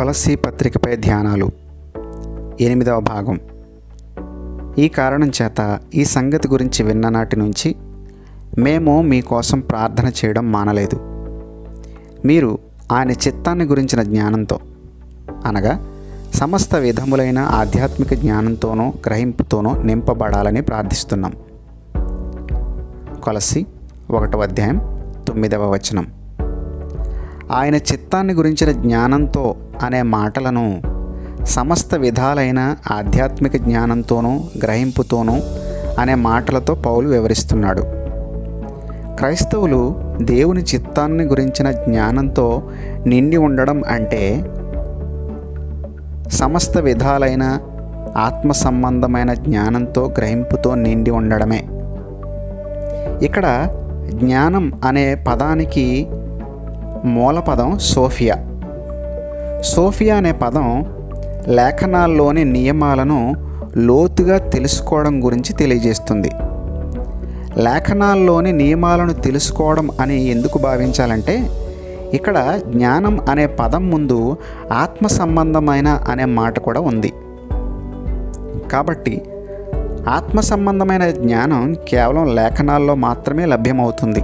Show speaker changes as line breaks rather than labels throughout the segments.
కొలసి పత్రికపై ధ్యానాలు. ఎనిమిదవ భాగం. ఈ కారణం చేత ఈ సంగతి గురించి విన్న నాటి నుంచి మేము మీకోసం ప్రార్థన చేయడం మానలేదు. మీరు ఆయన చిత్తాన్ని గురించిన జ్ఞానంతో అనగా సమస్త విధములైన ఆధ్యాత్మిక జ్ఞానంతోనో గ్రహింపుతోనో నింపబడాలని ప్రార్థిస్తున్నాం. కొలసి ఒకటవ అధ్యాయం తొమ్మిదవ వచనం. ఆయన చిత్తాన్ని గురించిన జ్ఞానంతో అనే మాటలను సమస్త విధాలైన ఆధ్యాత్మిక జ్ఞానంతోనూ గ్రహింపుతోనూ అనే మాటలతో పౌలు వివరిస్తున్నాడు. క్రైస్తవులు దేవుని చిత్తాన్ని గురించిన జ్ఞానంతో నిండి ఉండడం అంటే సమస్త విధాలైన ఆత్మ సంబంధమైన జ్ఞానంతో గ్రహింపుతో నిండి ఉండడమే. ఇక్కడ జ్ఞానం అనే పదానికి మూలపదం సోఫియా. సోఫియా అనే పదం లేఖనాల్లోని నియమాలను లోతుగా తెలుసుకోవడం గురించి తెలియజేస్తుంది. లేఖనాల్లోని నియమాలను తెలుసుకోవడం అని ఎందుకు భావించాలంటే ఇక్కడ జ్ఞానం అనే పదం ముందు ఆత్మ సంబంధమైన అనే మాట కూడా ఉంది. కాబట్టి ఆత్మ సంబంధమైన జ్ఞానం కేవలం లేఖనాల్లో మాత్రమే లభ్యమవుతుంది.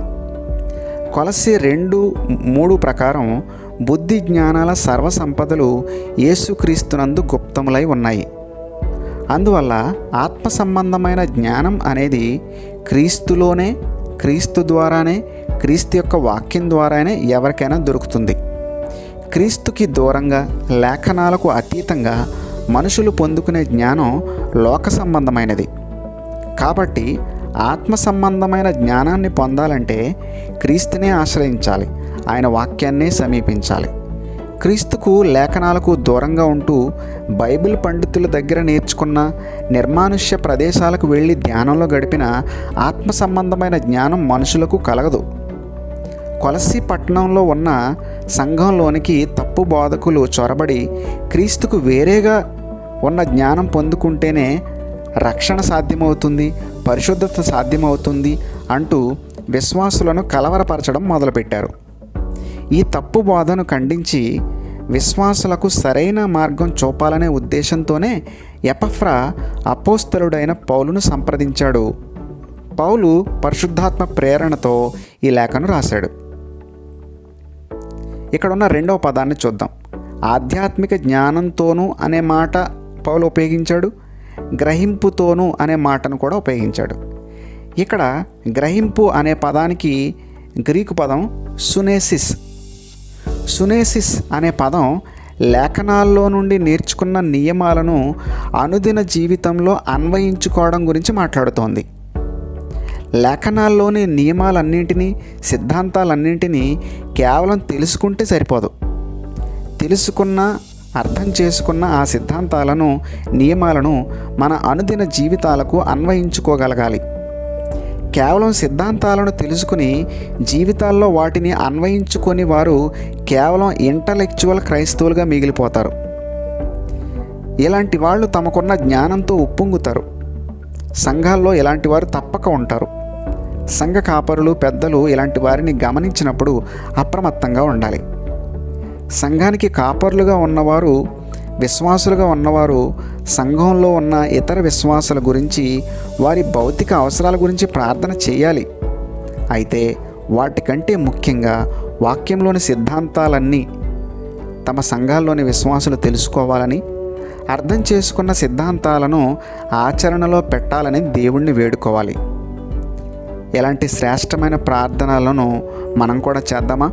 కొలసి రెండు మూడు ప్రకారం బుద్ధి జ్ఞానాల సర్వసంపదలు యేసుక్రీస్తునందు గుప్తములై ఉన్నాయి. అందువల్ల ఆత్మ సంబంధమైన జ్ఞానం అనేది క్రీస్తులోనే క్రీస్తు ద్వారానే క్రీస్తు యొక్క వాక్యం ద్వారానే ఎవరికైనా దొరుకుతుంది. క్రీస్తుకి దూరంగా లేఖనాలకు అతీతంగా మనుషులు పొందుకునే జ్ఞానం లోక సంబంధమైనది. కాబట్టి ఆత్మ సంబంధమైన జ్ఞానాన్ని పొందాలంటే క్రీస్తునే ఆశ్రయించాలి. ఆయన వాక్యాన్నే సమీపించాలి. క్రీస్తుకు లేఖనాలకు దూరంగా ఉంటూ బైబిల్ పండితుల దగ్గర నేర్చుకున్న నిర్మానుష్య ప్రదేశాలకు వెళ్ళి ధ్యానంలో గడిపిన ఆత్మ సంబంధమైన జ్ఞానం మనుషులకు కలగదు. కొలసి పట్టణంలో ఉన్న సంఘంలోనికి తప్పు బోధకులు చొరబడి క్రీస్తుకు వేరేగా ఉన్న జ్ఞానం పొందుకుంటేనే రక్షణ సాధ్యమవుతుంది పరిశుద్ధత సాధ్యమవుతుంది అంటూ విశ్వాసులను కలవరపరచడం మొదలుపెట్టారు. ఈ తప్పు బోధను ఖండించి విశ్వాసులకు సరైన మార్గం చూపాలనే ఉద్దేశంతోనే ఎపఫ్రా అపోస్తలుడైన పౌలును సంప్రదించాడు. పౌలు పరిశుద్ధాత్మ ప్రేరణతో ఈ లేఖను రాశాడు. ఇక్కడ ఉన్న రెండవ పదాన్ని చూద్దాం. ఆధ్యాత్మిక జ్ఞానంతోనూ అనే మాట పౌలు ఉపయోగించాడు. గ్రహింపుతోనూ అనే మాటను కూడా ఉపయోగించాడు. ఇక్కడ గ్రహింపు అనే పదానికి గ్రీకు పదం సునేసిస్. సునేసిస్ అనే పదం లేఖనాల్లో నుండి నేర్చుకున్న నియమాలను అనుదిన జీవితంలో అన్వయించుకోవడం గురించి మాట్లాడుతోంది. లేఖనాల్లోని నియమాలన్నింటినీ సిద్ధాంతాలన్నింటినీ కేవలం తెలుసుకుంటే సరిపోదు. తెలుసుకున్న అర్థం చేసుకున్న ఆ సిద్ధాంతాలను నియమాలను మన అనుదిన జీవితాలకు అన్వయించుకోగలగాలి. కేవలం సిద్ధాంతాలను తెలుసుకుని జీవితాల్లో వాటిని అన్వయించుకొని వారు కేవలం ఇంటలెక్చువల్ క్రైస్తవులుగా మిగిలిపోతారు. ఇలాంటి వాళ్ళు తమకున్న జ్ఞానంతో ఉప్పొంగుతారు. సంఘాల్లో ఇలాంటి వారు తప్పక ఉంటారు. సంఘ కాపరులు పెద్దలు ఇలాంటి వారిని గమనించినప్పుడు అప్రమత్తంగా ఉండాలి. సంఘానికి కాపర్లుగా ఉన్నవారు విశ్వాసులుగా ఉన్నవారు సంఘంలో ఉన్న ఇతర విశ్వాసుల గురించి వారి భౌతిక అవసరాల గురించి ప్రార్థన చేయాలి. అయితే వాటికంటే ముఖ్యంగా వాక్యంలోని సిద్ధాంతాలన్నీ తమ సంఘాల్లోని విశ్వాసులు తెలుసుకోవాలని అర్థం చేసుకున్న సిద్ధాంతాలను ఆచరణలో పెట్టాలని దేవుణ్ణి వేడుకోవాలి. ఇలాంటి శ్రేష్టమైన ప్రార్థనలను మనం కూడా చేద్దామా?